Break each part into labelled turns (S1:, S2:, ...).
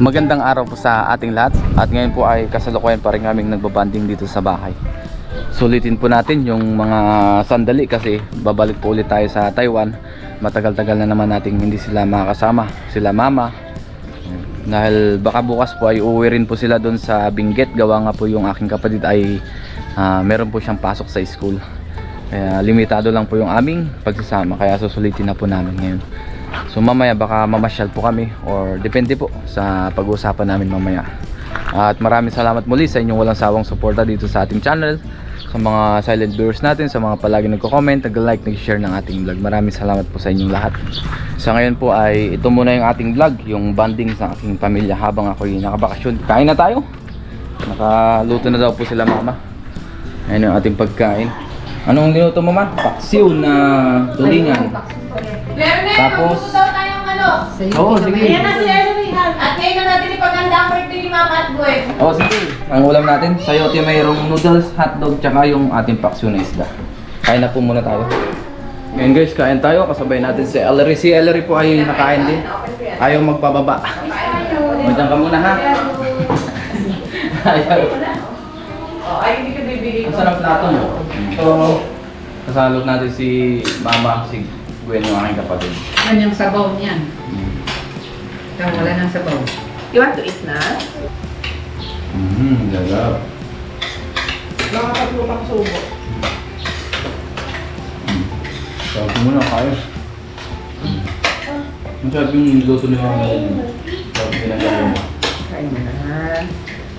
S1: Magandang araw po sa ating lahat at ngayon po ay kasalukuyan pa rin kaming nagbabanding dito sa bahay. Sulitin po natin yung mga sandali kasi babalik po ulit tayo sa Taiwan. Matagal-tagal na naman nating hindi sila makakasama, sila mama. Dahil baka bukas po ay uuwi rin po sila doon sa Benguet. Gawa nga po yung aking kapatid ay ah, meron po siyang pasok sa school. Kaya limitado lang po yung aming pagsasama kaya susulitin na po namin ngayon. So mamaya baka mamasyal po kami or depende po sa pag-uusapan namin mamaya. At maraming salamat muli sa inyong walang sawang suporta dito sa ating channel. Sa mga silent viewers natin, sa mga palagi nagko-comment, nag-like, nag-share ng ating vlog. Maraming salamat po sa inyong lahat. Sa ngayon po ay ito muna yung ating vlog, yung banding sa aking pamilya habang ako'y nakabakasyon. Kain na tayo. Nakaluto na daw po sila mama. Ayun yung ating pagkain. Anong niluto mo man? Paksiw na tulingan. Tapos-. Oo, sige.
S2: Ayan na si Elrihan. At ngayon na natin ipaganda ang birthday ni Mama at Gwen.
S1: Oh, sige. Ang ulam natin, sayote mayroong noodles, hotdog, tsaka yung ating paksiw na isda. Kain na po muna tayo. Ngayon guys, kain tayo. Kasabay natin si Ellery. Si Ellery po ay nakain din. Ayaw magpababa. Madyan ka muna ha. Ayaw.
S2: Oh, ay, hindi ka bibigay
S1: Ang sarap plato mo. So, kasalot natin si Mama, si Gwen, yung aking kapatid.
S3: Yan yung sabaw niyan.
S1: Mm.
S3: Ikaw wala ng sabaw.
S2: You want to eat na?
S1: Mm, lalap.
S2: Nakapaglulang subo.
S1: Mm. Sabi mo na, kaya. Mm. Masarap yung luto ni Mama. Sabi mo.
S2: Kain mo na.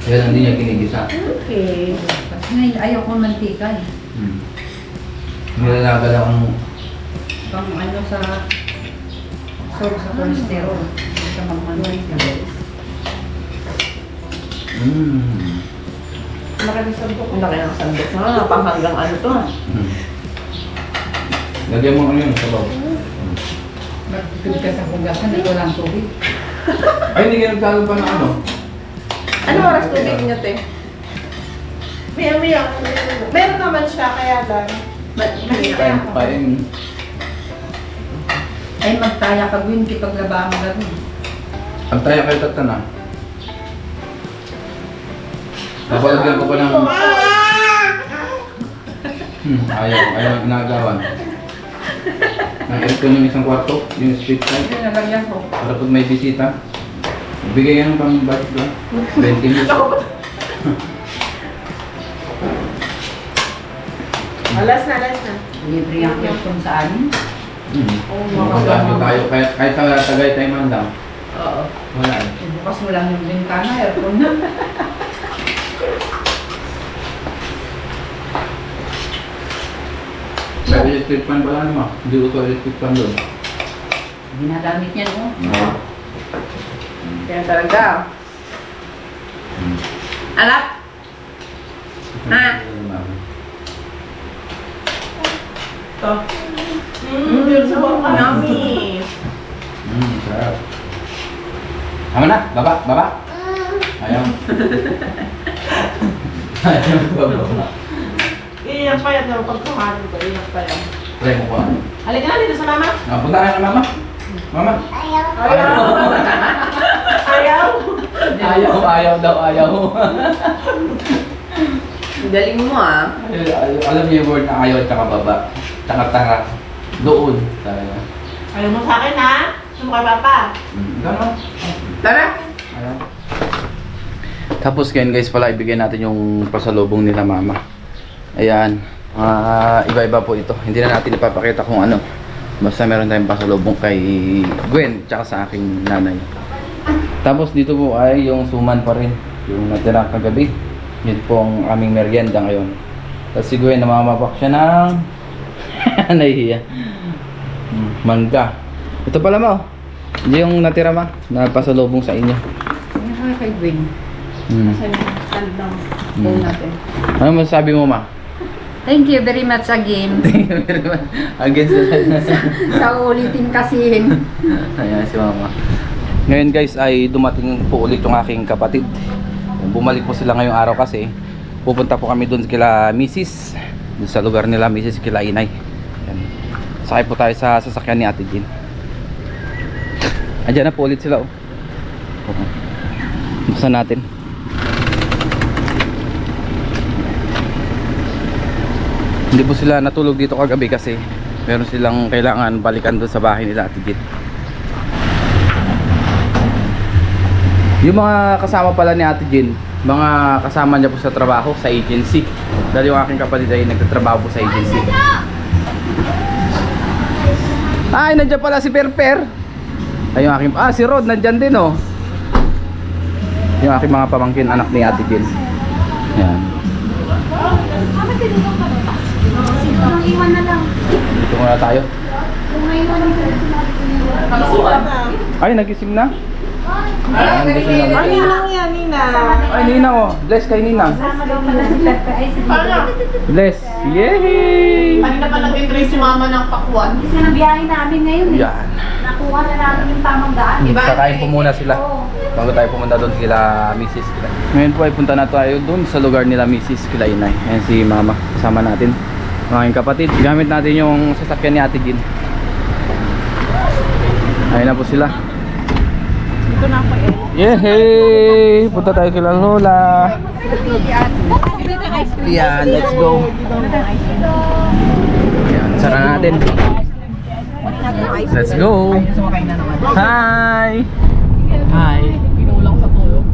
S1: Kaya hindi niya kinigisa.
S2: Okay.
S3: Ngayon ayaw ko mantika eh.
S1: Hmm. Nilalagal akong
S3: Pang ano sa sold sa cholesterol. Sa magmantika.
S1: mm.
S2: Laki ng sandok. Ang laki ng sandok. Ah, pang hanggang ano to.
S1: Mm. Lagyan mo ano yun, sabaw.
S3: Magtutug ka sa hugasan at walang tubig.
S1: Ay, hindi ka nagtalo pa ng ano?
S2: Ano oras tubig niyo, te?
S4: Maya, maya. Meron naman siya, kaya lang.
S1: Pain, pain.
S3: Ay magtaya ka Gwyn, kipaglaba mo gawin.
S1: Ang tayo kayo tatan na. Napalagyan ko pa ng... Hmm, ayaw, ayaw ang ginagawan. Ang aircon yung isang kwarto, yung street light.
S3: Ito nalagyan ko.
S1: Para pag may bisita, bigay yan pang budget ba? 20 mil.
S4: Alas na, alas na.
S3: Libre ang aircon sa amin.
S1: Hmm.
S4: Oo,
S1: Makasama tayo, kahit, kahit sa Tagaytay man lang.
S2: Oo.
S1: Wala eh.
S3: Bukas mo lang yung bintana, aircon na.
S1: May electric fan pala naman. Hindi ko to electric fan doon.
S3: Ginagamit niyan oh.
S1: Oo.
S2: Kaya talaga.
S1: Hmm.
S2: Alap! Ha? To.
S4: Mm, yun sa baka.
S2: Yummy!
S1: Hmm, sarap. Tama na, baba, baba. Ayaw. Ayaw baba.
S4: Iiyak pa yan. no? Pagkuhanin ko, iiyak pa yan.
S1: Try mo ko.
S4: Halika na dito sa mama.
S1: Ah, punta ka na mama. Mama.
S4: Ayaw. Ayaw.
S1: Ayaw, ayaw daw, ayaw.
S2: Galing mo ah.
S1: Ayaw, ayaw. Alam niyo yung word na ayaw at saka baba. Tsaka tara. Doon. Talaga.
S4: Ayaw mo sa akin, ha? Sumukay papa.
S1: Gano'n?
S2: Tara!
S1: Ayaw. Tapos ngayon guys pala ibigay natin yung pasalubong nila mama. Ayan. Ah, iba-iba po ito. Hindi na natin ipapakita kung ano. Basta meron tayong pasalubong kay Gwen tsaka sa aking nanay. Tapos dito po ay yung suman pa rin. Yung natira kagabi. Yun po ang aming merienda ngayon. Tapos si Gwen namamapak siya ng nahihiya. Hmm, Mangga. Ito pala mo. Yung natira ma na pasalubong sa inyo.
S3: Ka kay Gwyn.
S1: Hmm.
S2: Saan stand down? Phone natin.
S1: Ano masasabi mo ma?
S3: Thank you very much again.
S1: Against the
S3: sa ulitin kasi.
S1: Ayan si mama. Ngayon guys ay dumating po ulit yung aking kapatid. Bumalik po sila ngayong araw kasi pupunta po kami doon kila Mrs. Doon sa lugar nila Mrs. kila Inay. Sakay po tayo sa sasakyan ni Ate Jean. Andiyan na po ulit sila oh. Buksan natin. Hindi po sila natulog dito kagabi kasi meron silang kailangan balikan doon sa bahay nila Ate Jit. Yung mga kasama pala ni Ate Jin, mga kasama niya po sa trabaho sa agency. Dahil yung aking kapatid ay nagtatrabaho po sa agency. Ay, nandiyan pala si Perper. Ay, yung aking, ah, si Rod, nandiyan din oh. Yung aking mga pamangkin, anak ni Ate Jin. Yan.
S5: Iwan na lang.
S1: Dito muna tayo. Ay, nagising na? Ayan, gising na.
S4: Ay, ninang yan, Nina.
S1: Ay, Ninang oh. Bless kay Ninang.
S5: Sama daw pala si Pepe. Ay, si
S1: Bless. Yay!
S2: Kanina pa nag-trace si mama ng pakwan.
S5: Isa na biyahe namin ngayon eh.
S1: Yan.
S5: Nakuha na namin yung tamang daan.
S2: Diba?
S1: Kakain po muna sila. Bago tayo pumunta doon kila Mrs. Kila. Ngayon po ay punta na tayo doon sa lugar nila Mrs. Kila Inay. Ayan si Mama. Kasama natin. Mga aking kapatid. Gamit natin yung sasakyan ni Ate Gin. Ayun na po sila.
S2: Dito na ako eh.
S1: Yehey! Punta tayo kila Lola. Yan, let's go. Yan, sara natin. Let's go. Hi! Hi!
S2: Pinulang sa tulog.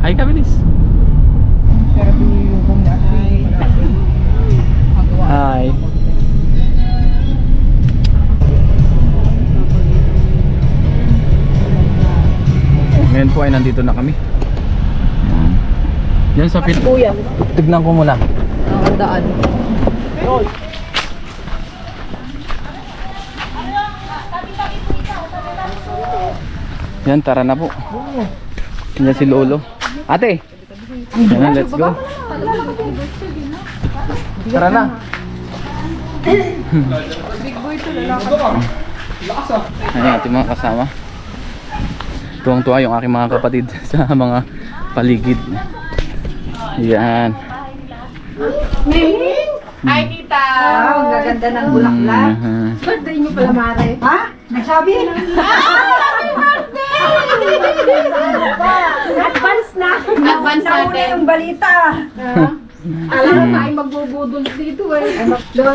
S1: Hi, Kabilis.
S2: Niya.
S1: Hi. Ngayon po ay nandito na kami. Yan sa pit.
S2: Kuya.
S1: Tignan ko muna.
S2: Ang daan.
S1: Yan, tara na po. Yan si Lolo. Ate! Yan na, let's go. Tara na. Ayan ating mga kasama. Tuwang-tuwa yung aking mga kapatid sa mga paligid. Yan.
S2: Ay, tita!
S3: Wow, ang gaganda ng bulaklak.
S1: Mhm.
S3: Birthday niyo pala, Mare. Ha? Nagsabi?
S5: Advance na.
S2: Advance
S3: Nauna yung balita. Alam mo, tayo magbubudol dito eh.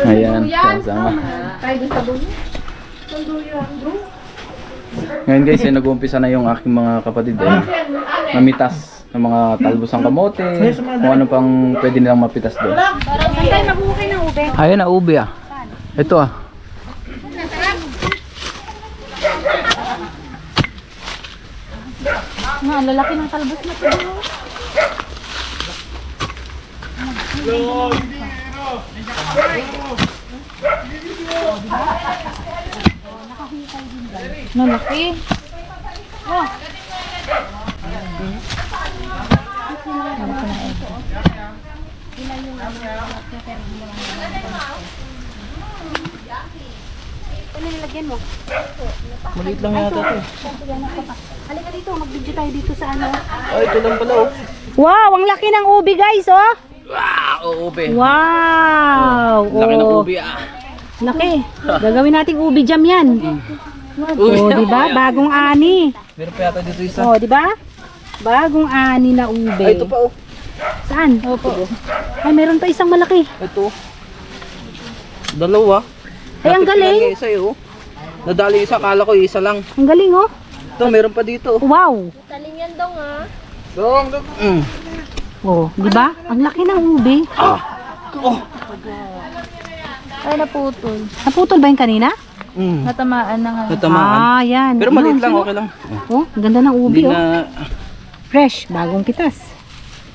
S1: Ayan, kasama.
S3: Tayo doon sa dulo.
S1: Ngayon guys, eh, nag-uumpisa na yung aking mga kapatid eh. Mamitas ng mga talbos ng kamote, kung ano pang pwede nilang mapitas doon.
S5: Saan tayo maghukay ng ube?
S1: Ayun na, ube ah. Ito ah.
S5: Nga, lalaki ng talbos na ito. Malaki. Oh. Ano nilagyan mo?
S1: Maliit lang yata ito.
S5: Halika dito, mag-video tayo dito sa ano.
S1: Ay, ito lang pala oh.
S5: Wow, ang laki ng ubi guys, oh.
S1: Wow, ube.
S5: Wow.
S1: Laki ng
S5: oh.
S1: ube ah.
S5: Laki. Gagawin nating ubi jam yan. Oh, di ba?
S1: yan.
S5: Bagong ani.
S1: Meron pa yata dito isa.
S5: Oh, di ba? Bagong ani na ube.
S1: Ay, ito pa oh.
S5: Saan? Opo. Ay, meron pa isang malaki.
S1: Ito. Dalawa.
S5: Ay, ang galing.
S1: Isa eh oh. Nadali isa, kala ko isa lang.
S5: Ang galing, oh.
S1: Ito, meron pa dito.
S5: Wow.
S1: Dong, dong. Mm.
S5: Oh, di ba? Ang laki ng ube.
S1: Ah. Oh.
S6: Ay, naputol.
S5: Naputol ba yung kanina?
S1: Mm.
S6: Natamaan na nga.
S1: Natamaan.
S5: Ah, yan.
S1: Pero maliit lang, okay lang.
S5: Oh, ang ganda ng ube,
S1: Hindi
S5: oh.
S1: na...
S5: Fresh, bagong pitas.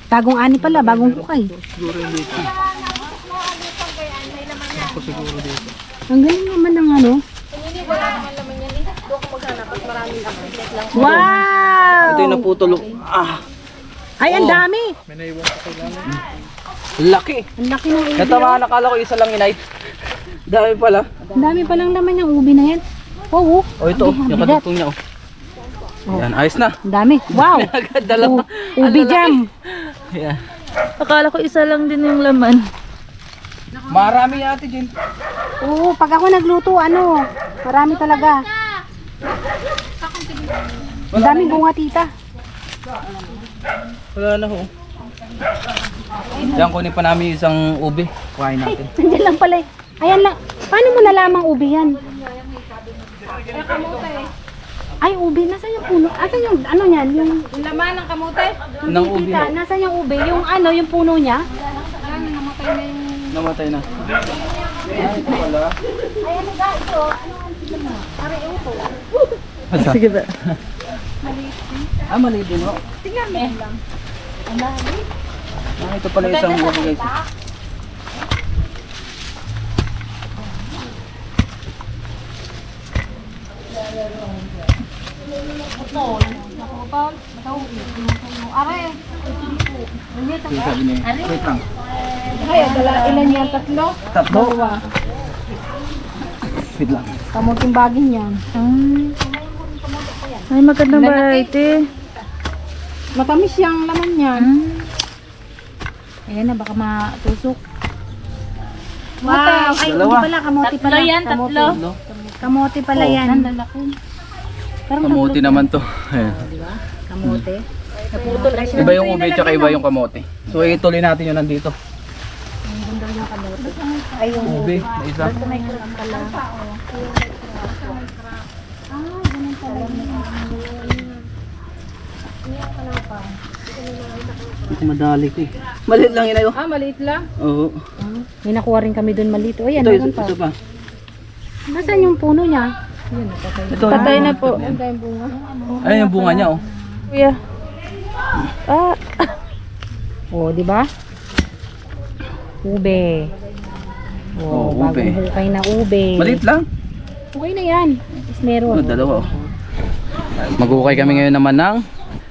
S5: Bagong ani pala, bagong kukay. Ang galing naman ng ano. Wow!
S1: Ito yung naputol. Ah,
S5: Ay, ang dami.
S1: laki.
S5: Ang laki ng ube.
S1: Natamaan, nakala ko isa lang inay. Dami pala.
S5: Ang dami pa lang naman yung ube na yan. Oh, oh.
S1: Oh, ito,
S5: Ang
S1: yung kadugtong niya oh. Yan, ayos na.
S5: Ang dami. Wow!
S1: Agad dalawa.
S5: U- ube jam.
S1: Yan.
S6: Akala ko isa lang din yung laman.
S1: Marami ate din.
S5: Oo, pag ako nagluto, ano, marami talaga. Ang daming bunga, tita.
S1: Wala na ho. Yan, kunin pa namin isang ube. Kuhain natin.
S5: Nandiyan lang pala eh. Ayan lang. Paano mo nalamang ubi yan? Ay, ubi. Nasaan yung puno? Asan yung, ano yan? Yung,
S3: Laman ng kamote.
S1: Nang ube
S5: kita,
S1: ho.
S5: nasaan yung ubi? Yung ano, yung puno niya?
S1: Namatay na. Sige ba? Ah, mali din ho. Tingnan mo lang. Ah, ito pala isang ube guys. Yung sabi niya, wait lang.
S3: Ay, dala, ilan yan? Tatlo?
S1: Tatlo. Wait lang.
S5: Kamuting baging yan.
S6: Ay, magandang variety.
S3: Matamis yung laman niyan.
S5: Ayan na, baka matusok. Wow! Ay,
S1: Dalawa.
S5: hindi pala. Kamote pala.
S6: Tatlo yan, tatlo.
S5: Kamote pala
S1: Oh.
S5: yan. Parang
S1: Kamuti naman to. Ayan.
S5: kamote.
S1: Iba yung ube tsaka iba yung kamote. So ituloy natin yun nandito.
S5: Ay, yung
S1: Ube, na isa. Ito madali ko eh. Maliit lang yun ayo.
S3: Ah, maliit lang.
S1: Oo.
S5: May nakuha rin kami doon malito. Ayan,
S1: Ito, ito,
S5: pa.
S1: ito pa.
S5: Nasaan yung puno niya?
S1: Ito,
S6: Patay na po.
S1: Ayun yung bunga niya oh.
S6: Kuya. Ah,
S5: Oh, di ba? Ube.
S1: Oh,
S5: Oh,
S1: ube.
S5: bagong hukay na ube.
S1: Maliit lang.
S5: Okay na yan. Is
S1: Oh,
S5: meron.
S1: dalawa oh. Magukay kami ngayon naman ng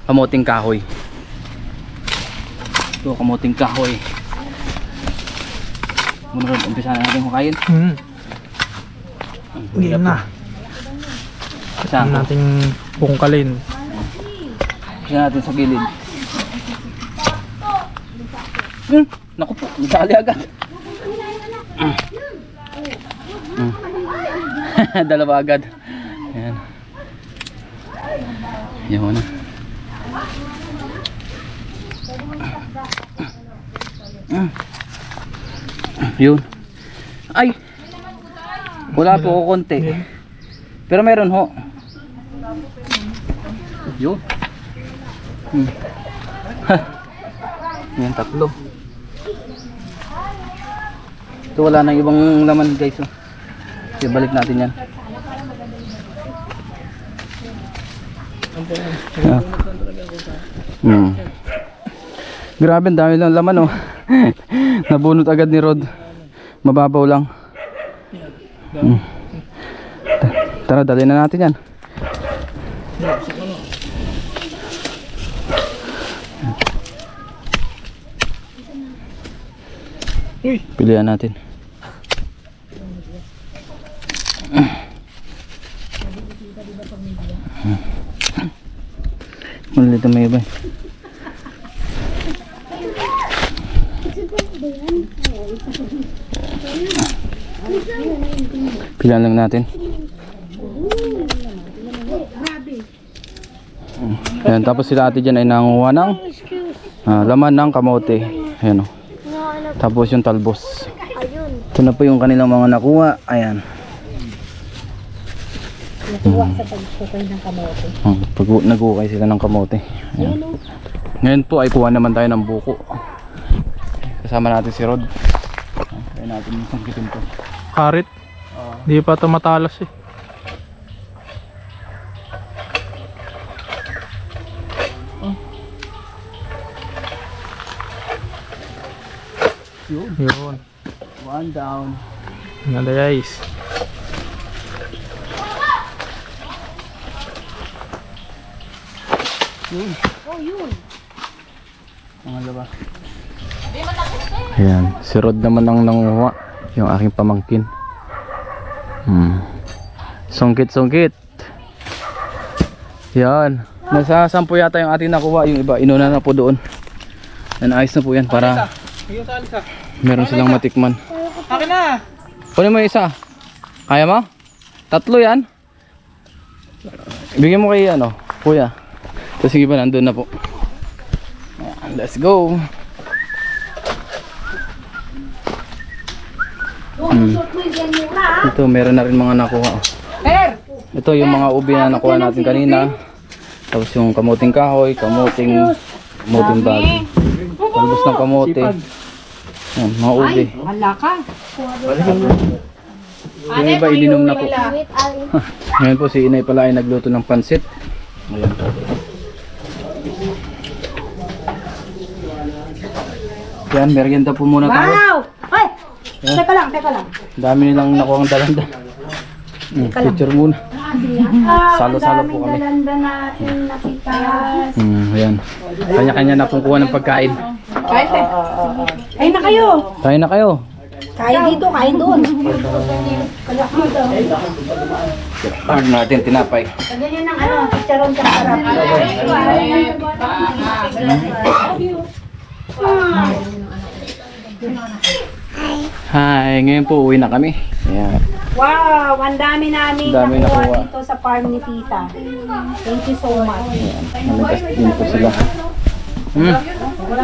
S1: kamuting kahoy. Ito, kamuting kahoy. Muna rin, umpisa na natin hukayin.
S7: Hmm. Yan na.
S1: Umpisa
S7: Yan nating bungkalin.
S1: Umpisa natin sa gilid. Hmm, naku po, nadali agad. Mm. Mm. Dalawa agad. Ayan. Yan na. Mm. Yun. Ay! Wala po ako konti. Pero meron ho. Yun. Hmm. Yan tatlo. Ito wala nang ibang laman guys. Oh. Okay, balik natin yan. Ah. Hmm. Grabe, ang dami lang laman oh. Nabunot agad ni Rod. Mababaw lang. Hmm. Ta- Tara, dali na natin yan. Pilihan natin. Malito may iba. eh. Pilihan lang natin. Ayan, tapos sila ate dyan ay nanguha ng ah, laman ng kamote. Ayan o. Tapos yung talbos. Ito na po yung kanilang mga nakuha. Ayan.
S5: Natuwa sa pagkukay ng kamote.
S1: Hmm, pag nagukay sila ng kamote. Ayan. Ngayon po ay kuha naman tayo ng buko. Kasama natin si Rod. Kaya natin yung sangkitin to.
S7: Karit. Di pa ito matalas eh.
S1: Yun.
S7: Yun.
S1: One down.
S7: Yan na guys.
S1: Yun. Oh, yun. Pangalawa. Ayan. Si Rod naman ang nanguha. Yung aking pamangkin. Hmm. Sungkit, sungkit. Yan. Nasa sampu yata yung ating nakuha. Yung iba, inuna na po doon. Yan, ayos na po yan para meron silang matikman.
S7: Akin na!
S1: Kunin mo isa. Kaya mo? Tatlo yan. Bigyan mo kay ano, kuya. So sige pa, nandun na po. Ayan, let's go. Hmm. Ito, meron na rin mga nakuha. oh. Ito yung mga ubi na nakuha natin kanina. Tapos yung kamuting kahoy, kamuting kamuting bag. Talbos ng kamote. Yan, mga ubi.
S3: Wala ka.
S1: Yung iba ininom na po. Ngayon po si inay pala ay nagluto ng pansit. Ayan po. Yan, merienda po muna tayo.
S5: Wow! Ay! Teka lang, teka lang.
S1: Dami nilang nakuha ang dalanda. Hmm, picture muna. Salo-salo po kami.
S5: Ganda natin nakita.
S1: Hmm, ayan. Kanya-kanya na pong kuha ng pagkain.
S5: Ay na kayo.
S1: Kain na kayo.
S5: Kain dito, kain doon.
S1: Ano natin tinapay.
S5: Ganyan ng ano, chicharon sa sarap.
S1: Hi, ngayon po uwi na kami. Ayan.
S5: Wow, ang dami namin
S1: Dami
S5: nakuha
S1: nakuha.
S5: dito sa farm ni Tita. Thank you so much.
S1: Malakas din po sila. Hmm.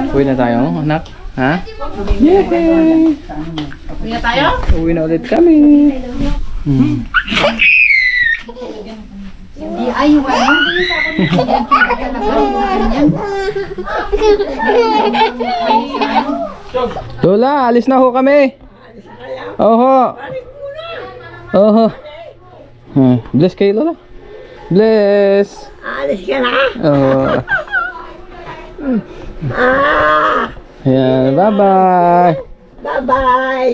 S1: Uwi na tayo, anak. Ha? Yay!
S2: Uwi na tayo?
S1: Uwi na ulit kami. Hmm. Lola, alis na ho kami. Oho. Oho. Hmm. Bless kayo, Lola. Bless.
S4: Alis ka na.
S1: Oo. Ayan, bye-bye.
S4: Bye-bye.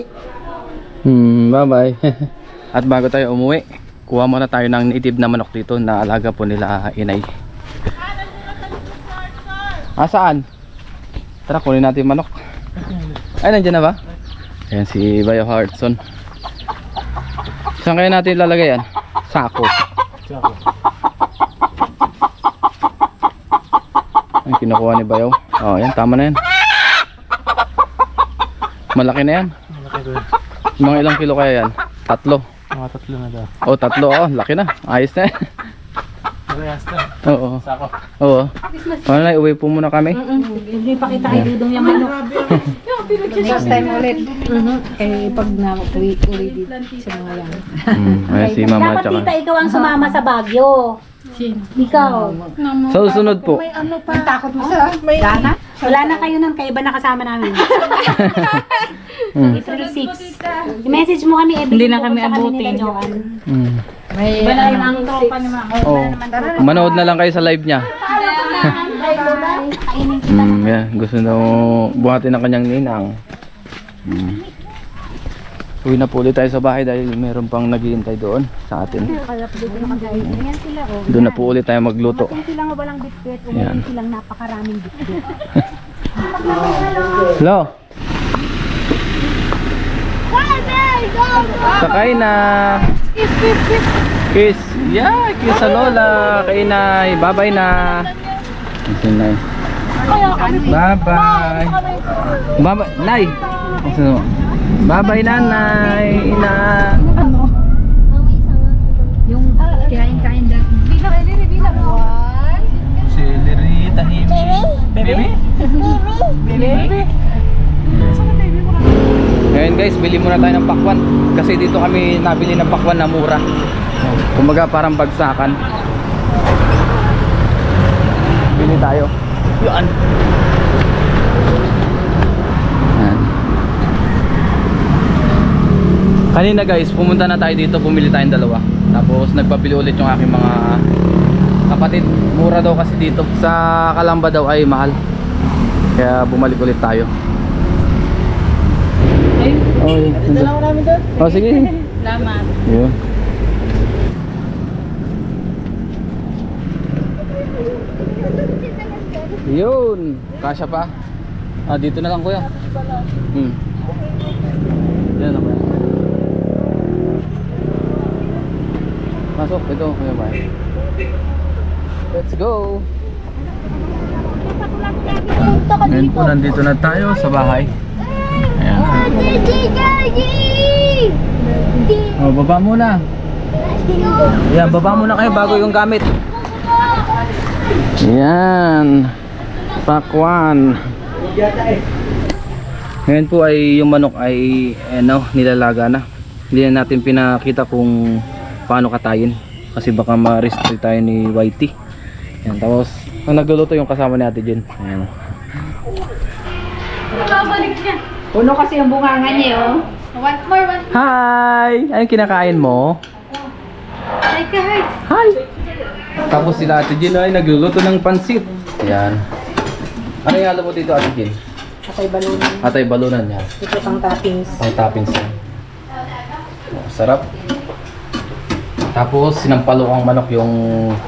S1: Hmm, bye-bye. At bago tayo umuwi, kuha muna tayo ng native na manok dito na alaga po nila inay. Ah, saan? Tara, kunin natin yung manok. Ay, nandiyan na ba? Ayan si Bayo Hartson. Saan kaya natin ilalagay yan? Sako. Ay, kinukuha ni Bayo. Oh, yan, tama na yan. Malaki na yan.
S7: Malaki ko.
S1: Mga ilang kilo kaya yan? Tatlo.
S7: Mga tatlo na daw.
S1: Oh, tatlo. Oh, laki na. Ayos na. yan.
S7: Parehas na.
S1: Oo.
S7: Sako.
S1: Oo. Ano na, uwi po muna kami.
S5: Hindi pa kita idudong yung manok.
S3: Next time ulit. Eh, pag na-uwi uwi dito sa mga yan.
S1: Hmm, ayan si mama
S5: Dapat
S1: tsaka.
S5: Tita, ikaw ang sumama sa Baguio. Ikaw.
S1: Sa susunod po.
S3: Ano pa? Takot mo sa Dana?
S5: Wala na kayo nun, kaiba na kasama namin.
S1: Hmm.
S5: April 6. I-message mo kami every
S6: Hindi na kami
S5: sa
S6: abutin.
S5: nila, Joanne.
S1: Hmm.
S3: May
S5: Iba na rin ang tropa ni Ma'am.
S1: Oh. Manood na lang kayo sa live niya. Hmm, yeah. Gusto na buhatin ng kanyang ninang. Hmm. Uwi na po ulit tayo sa bahay dahil meron pang naghihintay doon sa atin.
S5: Sila, oh.
S1: Doon na po ulit tayo magluto.
S5: Kung silang walang bitbit,
S1: Yan.
S5: umuwi silang napakaraming bitbit.
S1: Hello? Sakay na. Kiss, kiss, kiss. Kiss. Yeah, kiss sa lola. Kay nay. Bye-bye na. Kiss nay. Bye-bye. Bye-bye. Nay. Ano? Bye-bye nanay. Ina.
S3: Yung kain-kain dati. Bila kayo rin, bila. One.
S1: Celery, tahimik. Baby? Baby? Baby? Ngayon guys, bili muna tayo ng pakwan kasi dito kami nabili ng pakwan na mura. Kumbaga parang bagsakan. Bili tayo. Yan. Kanina guys, pumunta na tayo dito, pumili tayong dalawa. Tapos nagpabili ulit yung aking mga kapatid. Mura daw kasi dito. Sa Kalamba daw ay mahal. Kaya bumalik ulit tayo. Oh, yun. Dalawa namin doon. Oh, sige.
S6: Salamat.
S1: Yun. Yun. Kasya pa. Ah, dito na lang kuya. Hmm. Yan na kuya. Pasok. Ito kuya ba? Let's go. Ngayon po nandito na tayo sa bahay. Ayan. Oh, baba muna. Ayan, baba muna kayo bago yung gamit. Yan. Pakwan. Ngayon po ay yung manok ay ano, nilalaga na. Hindi na natin pinakita kung paano katayin. Kasi baka ma-restrict tayo ni YT. Yan, tapos ang nagluluto yung kasama ni Ate Jen. Ayan.
S3: Puno kasi yung bunganga niya, oh.
S1: Hi! Anong kinakain mo?
S3: Hi, guys.
S1: Hi! Tapos sila Ate Jen ay nagluluto ng pansit. Yan. Ano yung halo mo dito Ate Jen?
S5: Atay balunan.
S1: Atay balunan yan.
S5: Ito pang toppings.
S1: Pang toppings yan. Oh, sarap. Tapos sinampalo ang manok yung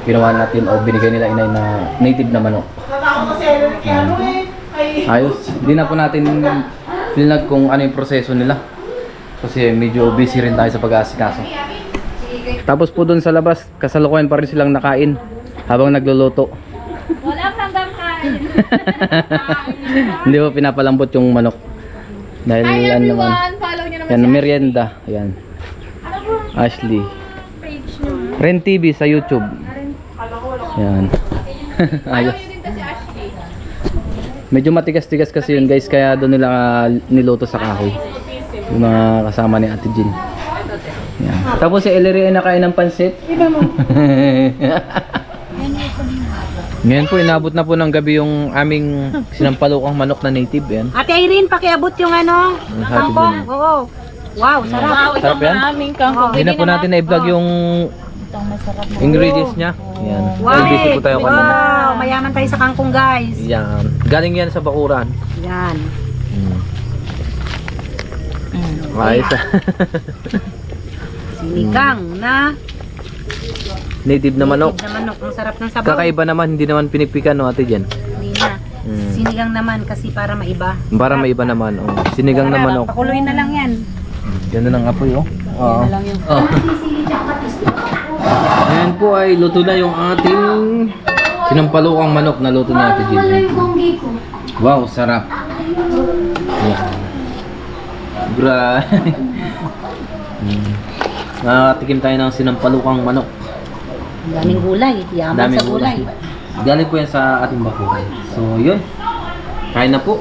S1: ginawa natin o binigay nila inay na native na manok.
S4: Ano eh. Ay,
S1: Ayos. Hindi na po natin pinag kung ano yung proseso nila. Kasi medyo busy rin tayo sa pag-aasikaso. Tapos po doon sa labas, kasalukuyan pa rin silang nakain habang nagluluto.
S3: Walang hanggang kain.
S1: Hindi po pinapalambot yung manok. Dahil
S3: Hi
S1: ano naman.
S3: everyone! Follow nyo naman
S1: Yan, merienda. Ayan. Ashley.
S3: page nyo.
S1: Ren TV sa YouTube. Yan. Ayos. Medyo matigas-tigas kasi yun guys, kaya doon nila ah, niluto sa kahoy. Yung mga kasama ni Ate Jean. Yan. Tapos si Ellery ay nakain ng pansit. Ngayon po, inabot na po ng gabi yung aming sinampalukang manok na native. Yan.
S5: Ate Irene, pakiabot yung ano.
S1: Ang
S5: Kangkong.
S1: din.
S5: Oo. Wow, sarap.
S1: Sarap yan?
S6: Aming kangkong.
S1: Hindi na po natin na-vlog yung ingredients niya. Yan.
S5: Wow.
S1: Busy po tayo kanina.
S5: Wow, mayaman tayo sa kangkong guys.
S1: Yan. Galing yan sa bakuran.
S5: Yan.
S1: Hmm. Ayos ah.
S5: Sinigang na
S1: Native na manok.
S5: na manok. Ang sarap ng sabaw.
S1: Kakaiba naman, hindi naman pinipikan no ate dyan.
S5: Hindi na.
S1: Hmm.
S5: Sinigang naman kasi para maiba.
S1: Para may iba naman. Oh. Sinigang na manok.
S5: Pakuluin na lang yan.
S1: Ganda ng apoy oh. Oo.
S5: na lang yung
S1: Oh. Ayan po ay luto na yung ating sinampalukang manok na luto Ate Jill. Wow, sarap. Ayan. Bra. Nakatikim tayo ng sinampalukang manok.
S5: Daming gulay. Yaman
S1: Daming
S5: sa gulay.
S1: Galing po yan sa ating bakuran. So, yun. Kain na po.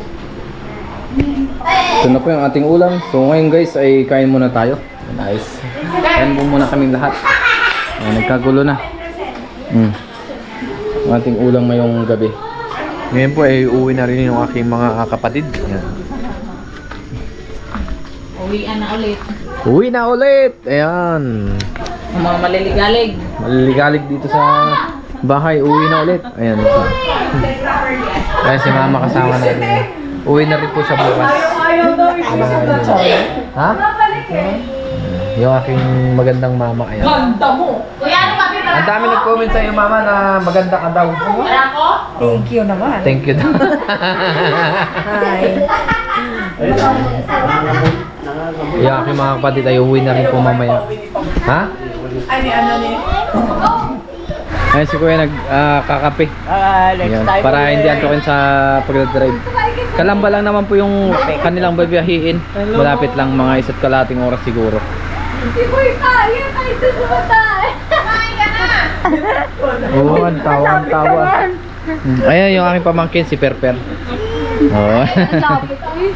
S1: Ito na po yung ating ulam. So, ngayon guys ay kain muna tayo. Nice. Kain po muna kaming lahat. Ayan, nagkagulo na. Mm. Ang ating ulam ngayong gabi. Ngayon po ay uwi na rin yung aking mga kapatid. Ayan.
S3: Uwian na ulit.
S1: Uwi na ulit! Ayan.
S3: Ang mga maliligalig.
S1: Maliligalig dito sa bahay. Uwi na ulit. Ayan. Kaya si mama kasama natin. Uwi na rin po siya bukas. Ha? Yung aking magandang mama. Ayan.
S2: Ganda mo!
S1: Ang dami nag-comment sa iyo mama na maganda ka daw.
S5: Thank you naman.
S1: Thank you daw.
S5: Hi.
S1: yung aking mga kapatid ay uwi na rin po mamaya. Ha?
S4: ay ni ano ni.
S1: Ayun si Kuya nagkakape. Ayan, para hindi antukin sa pagdadrive. Kalamba lang naman po yung kanilang babiyahiin. Malapit lang mga isa't kalating oras siguro.
S3: Si Boy tayo! Tayo tayo! Kumain ka na!
S1: Oo, ang tawa, ang tawa. Hmm, Ayan yung aking pamangkin, si Perper. Oo.
S3: Ay!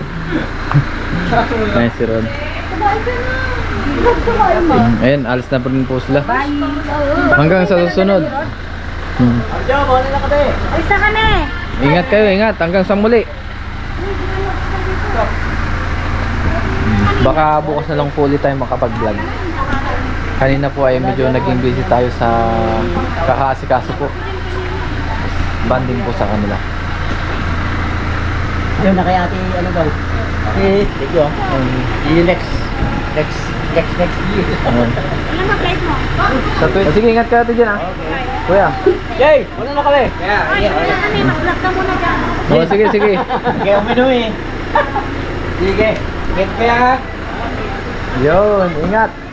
S1: Ayan si Ron. Hmm, Ayan, alis na pa rin po sila. Hanggang sa susunod. Hmm.
S5: Ay, sa ka na eh.
S1: Ingat kayo, ingat. Hanggang sa muli. Baka bukas na lang po ulit tayo makapag-vlog. Kanina po ay medyo naging busy tayo sa kakaasikaso po. Banding po sa kanila.
S8: Yun na kaya ate, ano daw? Eh, thank you. Um, next, next, next, next year.
S1: Ayan. Sa twi- Sige, ingat ka natin dyan ah. Kuya.
S8: Yay! Wala na kami. Kaya,
S1: Oh, sige, sige.
S8: Kaya uminom eh. Sige. Get kaya.
S1: Yun, ingat.